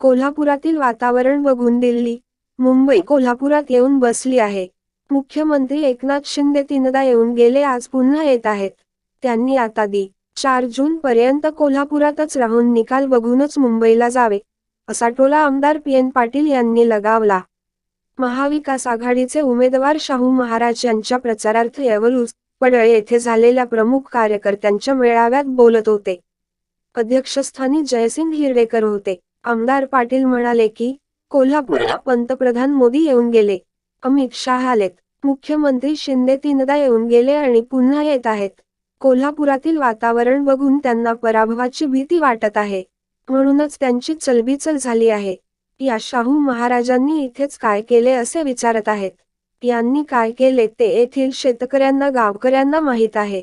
कोल्हापुरातील वातावरण बघून दिल्ली मुंबई कोल्हापुरात येऊन बसली आहे. मुख्यमंत्री एकनाथ शिंदे तीनदा येऊन गेले आज पुन्हा येत आहेत. त्यांनी आता दि. चार जून पर्यंत कोल्हापुरातच राहून निकाल बघूनच मुंबईला जावे असा टोला आमदार पी. एन. पाटील यांनी लगावला. महाविकास आघाडीचे उमेदवार शाहू महाराज यांच्या प्रचारार्थ यवलूज पडळ येथे झालेल्या प्रमुख कार्यकर्त्यांच्या मेळाव्यात बोलत होते. अध्यक्षस्थानी जयसिंग हिरडेकर होते. आमदार पाटील म्हणाले की कोल्हापूरला पंतप्रधान मोदी येऊन गेले. अमित शहा आलेत. मुख्यमंत्री शिंदे तीनदा येऊन गेले आणि पुन्हा येत आहेत. कोल्हापुरातील वातावरण बघून त्यांना पराभवाची भीती वाटत आहे. म्हणूनच त्यांची चलबिचल झाली आहे. या शाहू महाराजांनी इथेच काय केले असे विचारत आहेत. यांनी काय केले ते येथील शेतकऱ्यांना गावकऱ्यांना माहीत आहे.